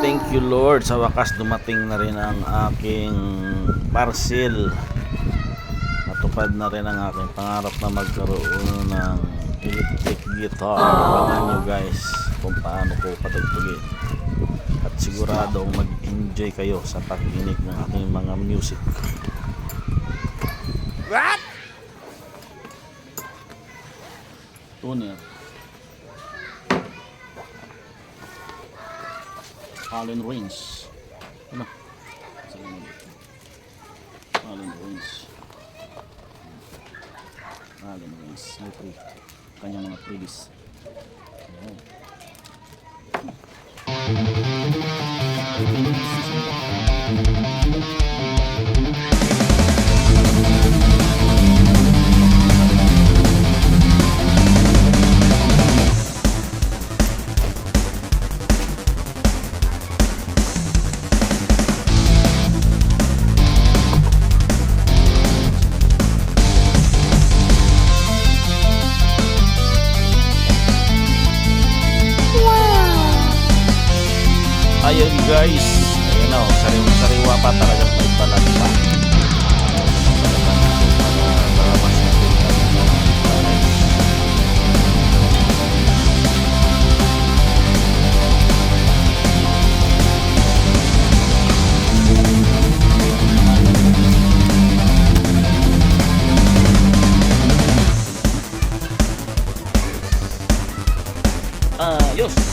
thank you Lord. Sa wakas dumating na rin ang aking parcel. Natupad na rin ang aking pangarap na magkaroon ng electric guitar. Abangan nyo guys kung paano ko patugtugin. At siguradong mag-enjoy kayo sa pakikinig ng aking mga music. What? Tuner. Allen Rings. Ano? Allen Rings. Allen Rings. May pre. Kanyang mga prelis. Ayan. Ayun guys. Ayun o. Sariwa, sariwa pa talagang may balat pa. Ayos.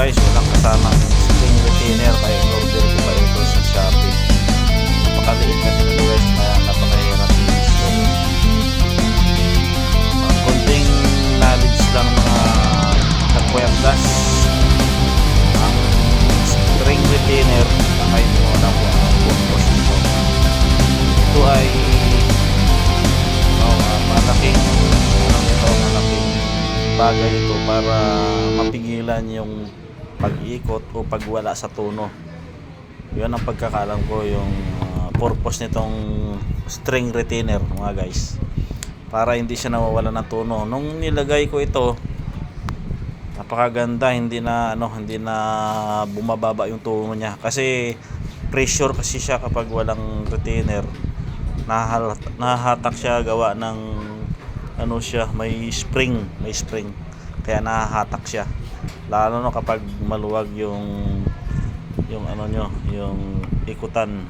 Guys, walang kasama string retainer kaya in-order ko pa ito sa Shopee. Napakaliit kasi nito guys, kaya napakahirap i-install. Mga konting knowledge lang mga kakwerdas. Ang string retainer, kamay mo na po ang purpose nito. Ito ay oh, ah, malaking ano nito, malaking bagay ito para mapigilan yung pag-ikot o pagwala sa tono. Yun ang pagkakalam ko yung uh, purpose nitong string retainer mga guys. Para hindi siya nawawala ng tono. Nung nilagay ko ito, napakaganda, hindi na ano, hindi na bumababa yung tono niya kasi pressure kasi siya kapag walang retainer. Nahahatak siya gawa ng ano siya, may spring, may spring. Kaya nahahatak siya. Lalo na kapag maluwag yung yung ano nyo, yung ikutan.